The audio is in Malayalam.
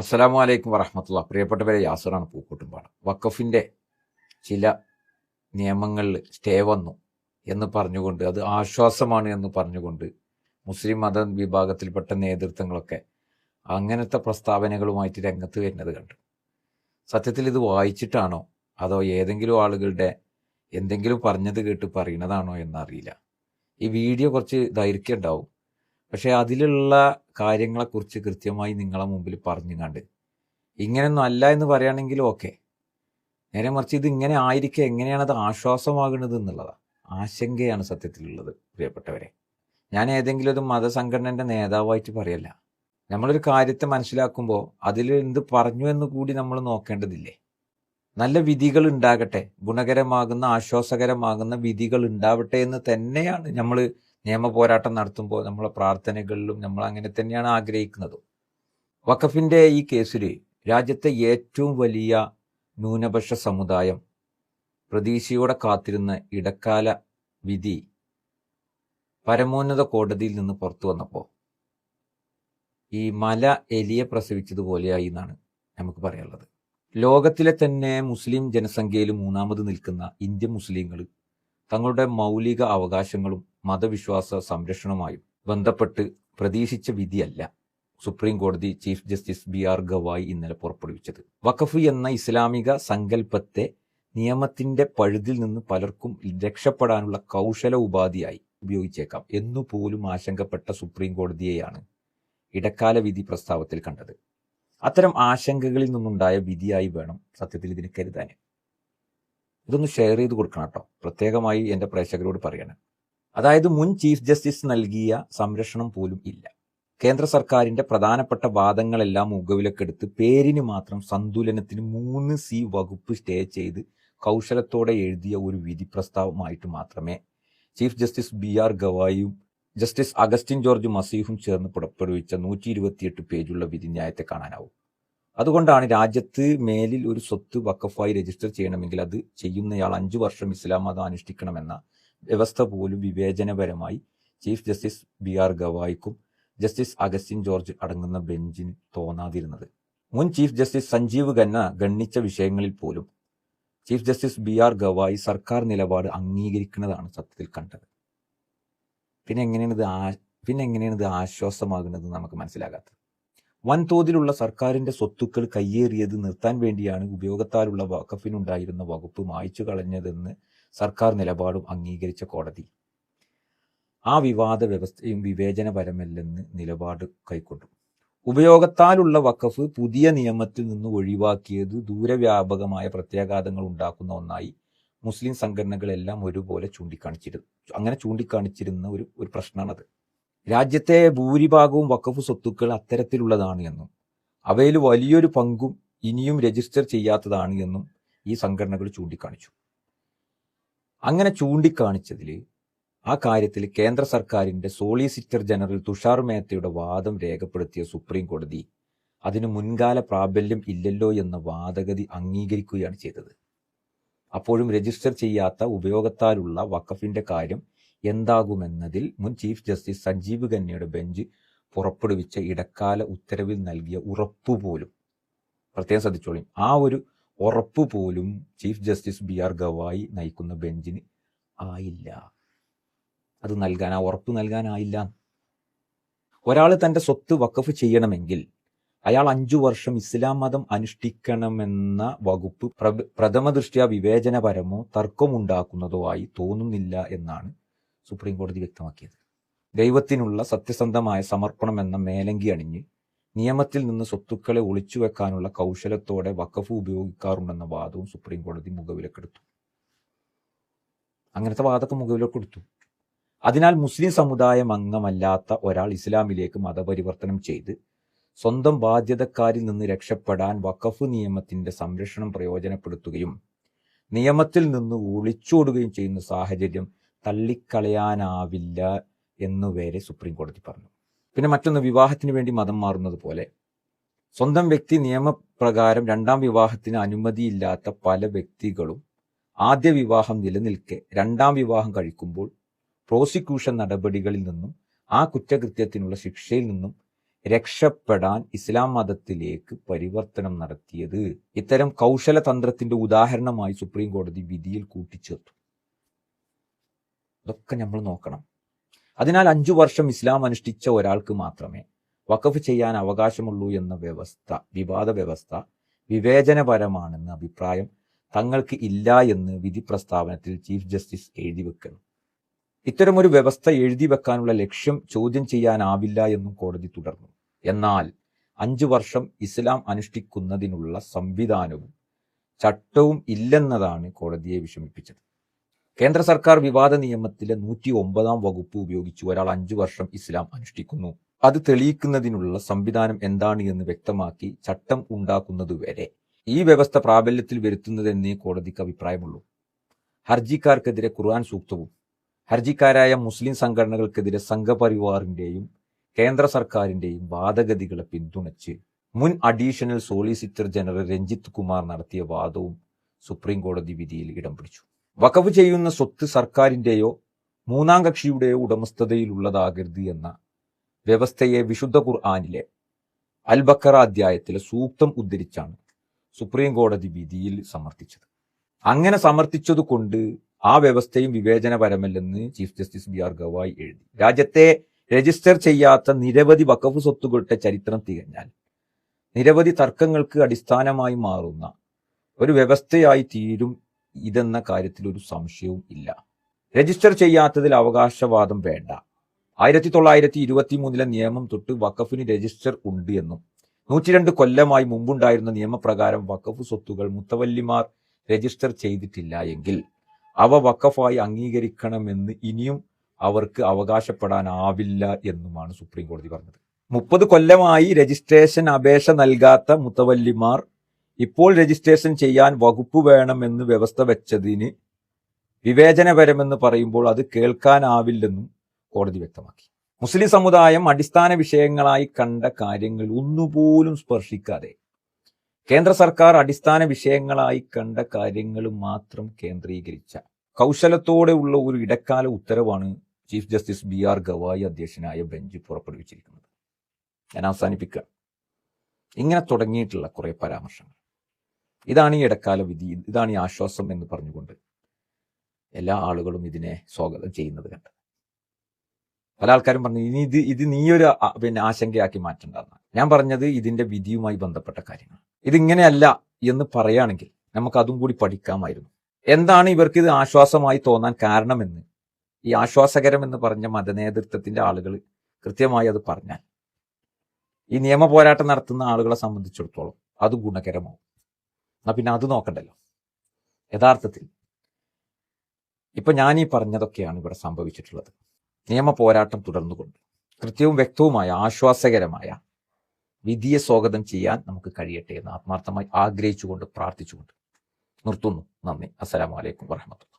അസ്സലാമു അലൈക്കും വറഹമത്തുള്ള പ്രിയപ്പെട്ടവരെ യാസറാണ് പൂക്കൂട്ടുംപാട്. വഖഫിന്റെ ചില നിയമങ്ങളിൽ സ്റ്റേ വന്നു എന്ന് പറഞ്ഞുകൊണ്ട് അത് ആശ്വാസമാണ് എന്ന് പറഞ്ഞുകൊണ്ട് മുസ്ലിം മത വിഭാഗത്തിൽപ്പെട്ട നേതൃത്വങ്ങളൊക്കെ അങ്ങനത്തെ പ്രസ്താവനകളുമായിട്ട് രംഗത്ത് വരുന്നത് കണ്ടു. സത്യത്തിൽ ഇത് വായിച്ചിട്ടാണോ? അതോ ഏതെങ്കിലും ആളുകളുടെ എന്തെങ്കിലും പറഞ്ഞത് കേട്ട് പറയുന്നതാണോ എന്നറിയില്ല. ഈ വീഡിയോ കുറച്ച് ദൈർഘ്യം ഉണ്ടാവും. പക്ഷെ അതിലുള്ള കാര്യങ്ങളെക്കുറിച്ച് കൃത്യമായി നിങ്ങളെ മുമ്പിൽ പറഞ്ഞു കണ്ട് ഇങ്ങനെയൊന്നും അല്ല എന്ന് പറയുകയാണെങ്കിലും ഓക്കെ. നേരെ മറിച്ച് ഇത് ഇങ്ങനെ ആയിരിക്കെ എങ്ങനെയാണ് അത് ആശ്വാസമാകുന്നത് എന്നുള്ളതാണ് ആശങ്കയാണ് സത്യത്തിലുള്ളത് പ്രിയപ്പെട്ടവരെ. ഞാൻ ഏതെങ്കിലും ഒരു മതസംഘടനന്റെ നേതാവായിട്ട് പറയല്ല. നമ്മളൊരു കാര്യത്തെ മനസ്സിലാക്കുമ്പോൾ അതിൽ എന്ത് പറഞ്ഞു എന്ന് കൂടി നമ്മൾ നോക്കേണ്ടതില്ലേ? നല്ല വിധികൾ ഉണ്ടാകട്ടെ ഗുണകരമാകുന്ന ആശ്വാസകരമാകുന്ന വിധികൾ ഉണ്ടാവട്ടെ എന്ന് തന്നെയാണ് നമ്മൾ നിയമ പോരാട്ടം നടത്തുമ്പോൾ നമ്മളെ പ്രാർത്ഥനകളിലും നമ്മൾ അങ്ങനെ തന്നെയാണ് ആഗ്രഹിക്കുന്നത്. വഖഫിന്റെ ഈ കേസിൽ രാജ്യത്തെ ഏറ്റവും വലിയ ന്യൂനപക്ഷ സമുദായം പ്രതീക്ഷയോടെ കാത്തിരുന്ന ഇടക്കാല വിധി പരമോന്നത കോടതിയിൽ നിന്ന് പുറത്തു വന്നപ്പോൾ ഈ മല എലിയെ പ്രസവിച്ചതുപോലെയായി എന്നാണ് നമുക്ക് പറയാനുള്ളത്. ലോകത്തിലെ തന്നെ മുസ്ലിം ജനസംഖ്യയിൽ മൂന്നാമത് നിൽക്കുന്ന ഇന്ത്യൻ മുസ്ലിങ്ങൾ തങ്ങളുടെ മൗലിക അവകാശങ്ങളും മതവിശ്വാസ സംരക്ഷണവുമായും ബന്ധപ്പെട്ട് പ്രതീക്ഷിച്ച വിധിയല്ല സുപ്രീം കോടതി chief justice B R Gavai ഇന്നലെ പുറപ്പെടുവിച്ചത്. വഖഫ് എന്ന ഇസ്ലാമിക സങ്കല്പത്തെ നിയമത്തിന്റെ പഴുതിൽ നിന്ന് പലർക്കും രക്ഷപ്പെടാനുള്ള കൗശല ഉപാധിയായി ഉപയോഗിച്ചേക്കാം എന്നുപോലും ആശങ്കപ്പെട്ട സുപ്രീം കോടതിയെയാണ് ഇടക്കാല വിധി പ്രസ്താവത്തിൽ കണ്ടത്. അത്തരം ആശങ്കകളിൽ നിന്നുണ്ടായ വിധിയായി വേണം സത്യത്തിൽ ഇതിനെ കരുതാൻ. ഇതൊന്ന് ഷെയർ ചെയ്ത് കൊടുക്കണം കേട്ടോ. പ്രത്യേകമായി എന്റെ പ്രേക്ഷകരോട് പറയണം. അതായത് മുൻ ചീഫ് ജസ്റ്റിസ് നൽകിയ സംരക്ഷണം പോലും ഇല്ല. കേന്ദ്ര സർക്കാരിന്റെ പ്രധാനപ്പെട്ട വാദങ്ങളെല്ലാം മുഖവിലക്കെടുത്ത് പേരിന് മാത്രം സന്തുലനത്തിന് മൂന്ന് സി വകുപ്പ് സ്റ്റേ ചെയ്ത് കൗശലത്തോടെ എഴുതിയ ഒരു വിധി പ്രസ്താവമായിട്ട് മാത്രമേ ചീഫ് ജസ്റ്റിസ് ബി ആർ ഗവായിയും ജസ്റ്റിസ് അഗസ്റ്റിൻ ജോർജ് മസീഫും ചേർന്ന് പുറപ്പെടുവിച്ച നൂറ്റി ഇരുപത്തിയെട്ട് പേജുള്ള വിധിന്യായത്തെ കാണാനാവൂ. അതുകൊണ്ടാണ് രാജ്യത്ത് മേലിൽ ഒരു സ്വത്ത് വക്കഫായി രജിസ്റ്റർ ചെയ്യണമെങ്കിൽ അത് ചെയ്യുന്നയാൾ അഞ്ചു വർഷം ഇസ്ലാം മതം അനുഷ്ഠിക്കണമെന്ന വ്യവസ്ഥ പോലും വിവേചനപരമായി ചീഫ് ജസ്റ്റിസ് ബി ആർ ഗവായിക്കും ജസ്റ്റിസ് അഗസ്റ്റിൻ ജോർജ് അടങ്ങുന്ന ബെഞ്ചിന് തോന്നാതിരുന്നത്. മുൻ ചീഫ് ജസ്റ്റിസ് സഞ്ജീവ് ഖന്ന ഗണ്ണിച്ച വിഷയങ്ങളിൽ പോലും chief justice B R Gavai സർക്കാർ നിലപാട് അംഗീകരിക്കുന്നതാണ് സത്യത്തിൽ കണ്ടത്. പിന്നെ എങ്ങനെയാണ് ഇത് ആ പിന്നെ എങ്ങനെയാണ് ഇത് ആശ്വാസമാകുന്നത് നമുക്ക് മനസ്സിലാകാത്തത്? വൻതോതിലുള്ള സർക്കാരിന്റെ സ്വത്തുക്കൾ കയ്യേറിയത് നിർത്താൻ വേണ്ടിയാണ് ഉപയോഗത്താലുള്ള വഖഫിനുണ്ടായിരുന്ന വകുപ്പ് മായ്ച്ചു കളഞ്ഞതെന്ന് സർക്കാർ നിലപാടും അംഗീകരിച്ച കോടതി. ആ വിവാദ വ്യവസ്ഥയും വിവേചനപരമല്ലെന്ന് നിലപാട് കൈക്കൊണ്ടു. ഉപയോഗത്താലുള്ള വഖഫ് പുതിയ നിയമത്തിൽ നിന്ന് ഒഴിവാക്കിയത് ദൂരവ്യാപകമായ പ്രത്യാഘാതങ്ങൾ ഉണ്ടാക്കുന്ന ഒന്നായി മുസ്ലിം സംഘടനകളെല്ലാം ഒരുപോലെ ചൂണ്ടിക്കാണിച്ചിരുന്നു അങ്ങനെ ചൂണ്ടിക്കാണിച്ചിരുന്ന ഒരു ഒരു പ്രശ്നമാണത് രാജ്യത്തെ ഭൂരിഭാഗവും വഖഫ് സ്വത്തുക്കൾ അത്തരത്തിലുള്ളതാണ് എന്നും അവയിൽ വലിയൊരു പങ്കും ഇനിയും രജിസ്റ്റർ ചെയ്യാത്തതാണ് എന്നും ഈ സംഘടനകൾ ചൂണ്ടിക്കാണിച്ചു. അങ്ങനെ ചൂണ്ടിക്കാണിച്ചതിൽ ആ കാര്യത്തിൽ കേന്ദ്ര സർക്കാരിന്റെ സോളിസിറ്റർ ജനറൽ തുഷാർ മേത്തയുടെ വാദം രേഖപ്പെടുത്തിയ സുപ്രീം കോടതി അതിന് മുൻകാല പ്രാബല്യം ഇല്ലല്ലോ എന്ന വാദഗതി അംഗീകരിക്കുകയാണ് ചെയ്തത്. അപ്പോഴും രജിസ്റ്റർ ചെയ്യാത്ത ഉപയോഗത്താലുള്ള വഖഫിന്റെ കാര്യം എന്താകുമെന്നതിൽ മുൻ ചീഫ് ജസ്റ്റിസ് സഞ്ജീവ് ഖന്നയുടെ ബെഞ്ച് പുറപ്പെടുവിച്ച ഇടക്കാല ഉത്തരവിൽ നൽകിയ ഉറപ്പുപോലും പ്രത്യേകം ശ്രദ്ധിച്ചോളിയും ആ ഒരു ഉറപ്പ് പോലും chief justice B R Gavai നയിക്കുന്ന ബെഞ്ചിന് ആയില്ല. അത് നൽകാൻ ആ ഉറപ്പ് നൽകാനായില്ല ഒരാൾ തന്റെ സ്വത്ത് വക്കഫ് ചെയ്യണമെങ്കിൽ അയാൾ അഞ്ചു വർഷം ഇസ്ലാം മതം അനുഷ്ഠിക്കണമെന്ന വകുപ്പ് പ്രഥമ ദൃഷ്ട്യാ വിവേചനപരമോ തർക്കമുണ്ടാക്കുന്നതോ ആയി തോന്നുന്നില്ല എന്നാണ് സുപ്രീം കോടതി വ്യക്തമാക്കിയത്. ദൈവത്തിനുള്ള സത്യസന്ധമായ സമർപ്പണം എന്ന മേലങ്കി അണിഞ്ഞ് നിയമത്തിൽ നിന്ന് സ്വത്തുക്കളെ ഒളിച്ചുവെക്കാനുള്ള കൗശലത്തോടെ വഖഫ് ഉപയോഗിക്കാറുണ്ടെന്ന വാദവും സുപ്രീം കോടതി മുഖവിലക്കെടുത്തു അങ്ങനത്തെ വാദമൊക്കെ മുഖവിലക്കെടുത്തു അതിനാൽ മുസ്ലിം സമുദായം അംഗമല്ലാത്ത ഒരാൾ ഇസ്ലാമിലേക്ക് മതപരിവർത്തനം ചെയ്ത് സ്വന്തം ബാധ്യതക്കാരിൽ നിന്ന് രക്ഷപ്പെടാൻ വഖഫ് നിയമത്തിന്റെ സംരക്ഷണം പ്രയോജനപ്പെടുത്തുകയും നിയമത്തിൽ നിന്ന് ഒളിച്ചോടുകയും ചെയ്യുന്ന സാഹചര്യം തള്ളിക്കളയാനാവില്ല എന്നുവരെ സുപ്രീം കോടതി പറഞ്ഞു. പിന്നെ മറ്റൊന്ന് വിവാഹത്തിന് വേണ്ടി മതം മാറുന്നത് പോലെ. സ്വന്തം വ്യക്തി നിയമപ്രകാരം രണ്ടാം വിവാഹത്തിന് അനുമതിയില്ലാത്ത പല വ്യക്തികളും ആദ്യ വിവാഹം നിലനിൽക്കെ രണ്ടാം വിവാഹം കഴിക്കുമ്പോൾ പ്രോസിക്യൂഷൻ നടപടികളിൽ നിന്നും ആ കുറ്റകൃത്യത്തിനുള്ള ശിക്ഷയിൽ നിന്നും രക്ഷപ്പെടാൻ ഇസ്ലാം മതത്തിലേക്ക് പരിവർത്തനം നടത്തിയത്. ഇത്തരം കൗശലതന്ത്രത്തിന്റെ ഉദാഹരണമായി സുപ്രീം കോടതി വിധിയിൽ കൂട്ടിച്ചേർത്തു. ഇതൊക്കെ നമ്മൾ നോക്കണം. അതിനാൽ അഞ്ചു വർഷം ഇസ്ലാം അനുഷ്ഠിച്ച ഒരാൾക്ക് മാത്രമേ വഖഫ് ചെയ്യാൻ അവകാശമുള്ളൂ എന്ന വ്യവസ്ഥ വിവാദ വ്യവസ്ഥ വിവേചനപരമാണെന്ന അഭിപ്രായം തങ്ങൾക്ക് ഇല്ല എന്ന് വിധി പ്രസ്താവനത്തിൽ ചീഫ് ജസ്റ്റിസ് എഴുതി വെക്കണം ഇത്തരമൊരു വ്യവസ്ഥ എഴുതി വെക്കാനുള്ള ലക്ഷ്യം ചോദ്യം ചെയ്യാനാവില്ല എന്നും കോടതി തുടർന്നു. എന്നാൽ അഞ്ചു വർഷം ഇസ്ലാം അനുഷ്ഠിക്കുന്നതിനുള്ള സംവിധാനവും ചട്ടവും ഇല്ലെന്നതാണ് കോടതിയെ വിഷമിപ്പിച്ചത്. കേന്ദ്ര സർക്കാർ വിവാദ നിയമത്തിലെ നൂറ്റി ഒമ്പതാം വകുപ്പ് ഉപയോഗിച്ച് ഒരാൾ അഞ്ചു വർഷം ഇസ്ലാം അനുഷ്ഠിക്കുന്നു. അത് തെളിയിക്കുന്നതിനുള്ള സംവിധാനം എന്താണ് എന്ന് വ്യക്തമാക്കി ചട്ടം ഉണ്ടാക്കുന്നതുവരെ ഈ വ്യവസ്ഥ പ്രാബല്യത്തിൽ വരുത്തുന്നതെന്നേ കോടതിക്ക് അഭിപ്രായമുള്ളൂ. ഹർജിക്കാർക്കെതിരെ ഖുർആൻ സൂക്തവും ഹർജിക്കാരായ മുസ്ലിം സംഘടനകൾക്കെതിരെ സംഘപരിവാറിന്റെയും കേന്ദ്ര സർക്കാരിന്റെയും വാദഗതികളെ പിന്തുണച്ച് മുൻ additional solicitor general Ranjit Kumar നടത്തിയ വാദവും സുപ്രീം കോടതി വിധിയിൽ ഇടം പിടിച്ചു. വഖഫ് ചെയ്യുന്ന സ്വത്ത് സർക്കാരിന്റെയോ മൂന്നാം കക്ഷിയുടെയോ ഉടമസ്ഥതയിലുള്ളതാകരുത് എന്ന വ്യവസ്ഥയെ വിശുദ്ധ ഖുർആാനിലെ അൽബക്കറ അധ്യായത്തിലെ സൂക്തം ഉദ്ധരിച്ചാണ് സുപ്രീം കോടതി വിധിയിൽ സമർത്ഥിച്ചത്. അങ്ങനെ സമർത്ഥിച്ചതുകൊണ്ട് ആ വ്യവസ്ഥയും വിവേചനപരമല്ലെന്ന് chief justice B R Gavai എഴുതി. രാജ്യത്തെ രജിസ്റ്റർ ചെയ്യാത്ത നിരവധി വഖഫ് സ്വത്തുക്കളുടെ ചരിത്രം തികഞ്ഞാൽ നിരവധി തർക്കങ്ങൾക്ക് അടിസ്ഥാനമായി മാറുന്ന ഒരു വ്യവസ്ഥയായി തീരും ഇതെന്ന കാര്യത്തിൽ ഒരു സംശയവും ഇല്ല. രജിസ്റ്റർ ചെയ്യാത്തതിൽ അവകാശവാദം വേണ്ട. ആയിരത്തി തൊള്ളായിരത്തി ഇരുപത്തി മൂന്നിലെ നിയമം തൊട്ട് വഖഫിന് രജിസ്റ്റർ ഉണ്ട് എന്നും നൂറ്റിരണ്ട് കൊല്ലമായി മുമ്പുണ്ടായിരുന്ന നിയമപ്രകാരം വഖഫ് സ്വത്തുകൾ മുത്തവല്ലിമാർ രജിസ്റ്റർ ചെയ്തിട്ടില്ല എങ്കിൽ അവ വഖഫായി അംഗീകരിക്കണമെന്ന് ഇനിയും അവർക്ക് അവകാശപ്പെടാനാവില്ല എന്നുമാണ് സുപ്രീം കോടതി പറഞ്ഞത്. മുപ്പത് കൊല്ലമായി രജിസ്ട്രേഷൻ അപേക്ഷ നൽകാത്ത മുത്തവല്ലിമാർ ഇപ്പോൾ രജിസ്ട്രേഷൻ ചെയ്യാൻ വകുപ്പ് വേണമെന്ന് വ്യവസ്ഥ വെച്ചതിന് വിവേചനപരമെന്ന് പറയുമ്പോൾ അത് കേൾക്കാനാവില്ലെന്നും കോടതി വ്യക്തമാക്കി. മുസ്ലിം സമുദായം അടിസ്ഥാന വിഷയങ്ങളായി കണ്ട കാര്യങ്ങൾ ഒന്നുപോലും സ്പർശിക്കാതെ കേന്ദ്ര സർക്കാർ അടിസ്ഥാന വിഷയങ്ങളായി കണ്ട കാര്യങ്ങൾ മാത്രം കേന്ദ്രീകരിച്ച കൗശലത്തോടെ ഉള്ള ഒരു ഇടക്കാല ഉത്തരവാണ് chief justice B R Gavai അധ്യക്ഷനായ ബെഞ്ച് പുറപ്പെടുവിച്ചിരിക്കുന്നത്. ഞാൻ അവസാനിപ്പിക്കുക ഇങ്ങനെ തുടങ്ങിയിട്ടുള്ള കുറെ പരാമർശങ്ങൾ. ഇതാണ് ഈ ഇടക്കാല വിധി. ഇതാണ് ഈ ആശ്വാസം എന്ന് പറഞ്ഞുകൊണ്ട് എല്ലാ ആളുകളും ഇതിനെ സ്വാഗതം ചെയ്യുന്നത് കണ്ട്. പല ആൾക്കാരും പറഞ്ഞു ഇനി ഇത് ഇത് നീയൊരു ഒരു പിന്നെ ആശങ്കയാക്കി മാറ്റണ്ടെന്ന്. ഞാൻ പറഞ്ഞത് ഇതിന്റെ വിധിയുമായി ബന്ധപ്പെട്ട കാര്യങ്ങൾ ഇതിങ്ങനെയല്ല എന്ന് പറയുകയാണെങ്കിൽ നമുക്ക് അതും കൂടി പഠിക്കാമായിരുന്നു. എന്താണ് ഇവർക്ക് ഇത് ആശ്വാസമായി തോന്നാൻ കാരണമെന്ന്? ഈ ആശ്വാസകരം എന്ന് പറഞ്ഞ മതനേതൃത്വത്തിന്റെ ആളുകൾ കൃത്യമായി അത് പറഞ്ഞാൽ ഈ നിയമ പോരാട്ടം നടത്തുന്ന ആളുകളെ സംബന്ധിച്ചിടത്തോളം അത് ഗുണകരമാവും. എന്നാ പിന്നെ അത് നോക്കണ്ടല്ലോ. യഥാർത്ഥത്തിൽ ഇപ്പൊ ഞാനീ പറഞ്ഞതൊക്കെയാണ് ഇവിടെ സംഭവിച്ചിട്ടുള്ളത്. നിയമ പോരാട്ടം തുടർന്നുകൊണ്ട് കൃത്യവും വ്യക്തവുമായ ആശ്വാസകരമായ വിധിയെ സ്വാഗതം ചെയ്യാൻ നമുക്ക് കഴിയട്ടെ എന്ന് ആത്മാർത്ഥമായി ആഗ്രഹിച്ചുകൊണ്ട് പ്രാർത്ഥിച്ചുകൊണ്ട് നിർത്തുന്നു. നന്ദി. അസ്സലാമു അലൈക്കും വറഹമത്തുള്ള